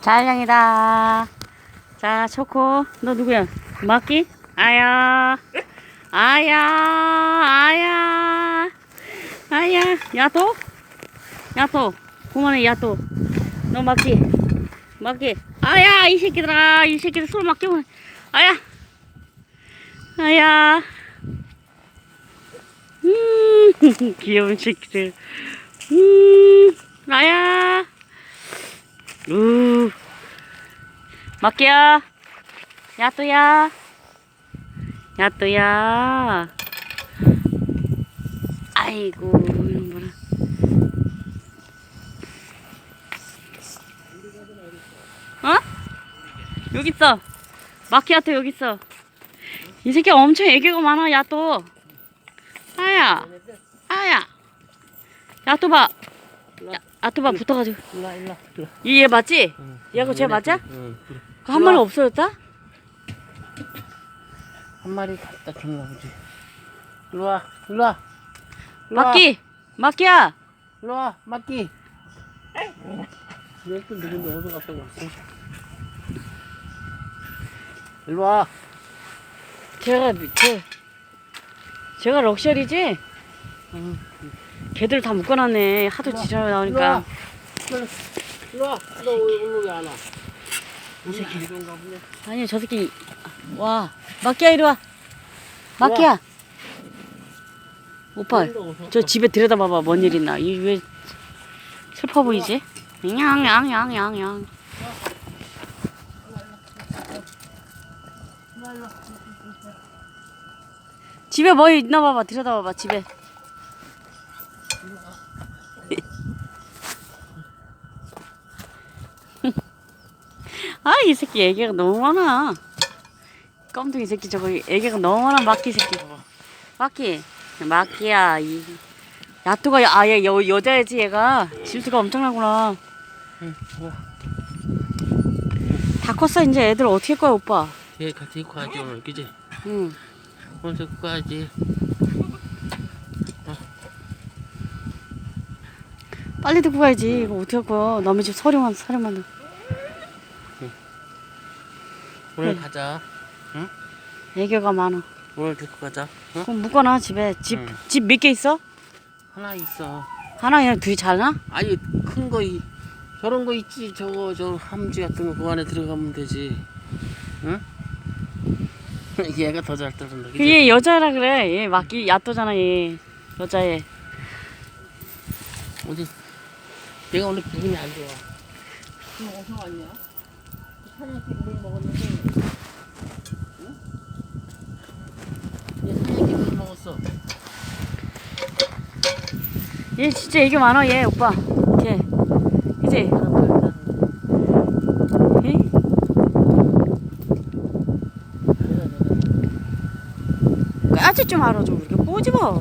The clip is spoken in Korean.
잘량이다. 자, 초코. 너 누구야? 마키? 아야. 아야. 아야. 아야. 야토? 야토. 그만해, 야토. 너 마키. 마키. 아야, 이 새끼들아. 이 새끼들 술 맡기면. 아야. 아야. 음, 귀여운 새끼들. 음, 아야. 우. 마키야. 야또야. 야또야. 아이고. 어? 여기 있어. 마키야토 여기 있어. 이 새끼 엄청 애교가 많아, 야또. 아야. 아야. 야또 봐. 봐, 붙어가지고. 일로 일로 일로. 얘 맞지? 얘하고 쟤 맞아? 응. 그래. 그한 마리 없어졌다? 한 마리 갖다 줬나 보지. 일로 와. 일로 와. 일로 와. 마키! 마키야! 일로 와. 마키. 얘또 누군데 어디서 갔다 왔어? 일로 와. 제가, 제, 제가 럭셔리지? 응. 걔들 다 묶어놨네. 하도 지랄 일로 나오니까. 와. 일로 와. 너 오늘 왜안 와? 이 새끼 이런가 보네. 아니, 저 새끼. 와. 마키야, 이리 와. 마키야. 오빠, 저 집에 들여다봐봐. 뭔 일 있나. 이 왜 슬퍼 보이지? 양양양양양. 집에 뭐 있나 봐봐. 들여다봐봐. 집에. 아, 이 새끼 애기가 너무 많아. 껌둥이 새끼 저거 애기가 너무 많아. 마키 새끼. 마키. 마키야. 이 야뚜가 아예 여, 여자애지 얘가. 질투가 엄청나구나. 응. 와. 다 컸어 이제 애들 어떻게 할 거야 오빠. 얘 같이 입고 가야지 오늘 그지? 응. 오늘 데리고 가야지. 빨리 듣고 가야지. 이거 어떻게 할 거야. 남의 집 서령한 사령만. 오늘 네. 가자. 애교가 많아. 오늘 데리고 가자. 응? 그럼 묶어놔 집에. 집 응. 집몇 개 있어? 하나 있어. 하나 그냥 둘이 잘나? 아니 큰 거 이 저런 거 있지 저거 저 함지 같은 거 그 안에 들어가면 되지 응? 얘가 더 잘 떨어진다 그지? 그게 여자라 그래. 얘 마키 야또잖아 얘. 여자애. 어디 얘가 오늘 기분이 안 좋아 지금 어디서 왔냐? 사냥개 물 먹었는데 응? 얘 사냥개 물 먹었어 얘 진짜 애교 많아 얘 오빠. 걔. 그지? 에? 까지 좀 알아줘. 이렇게 꼬집어.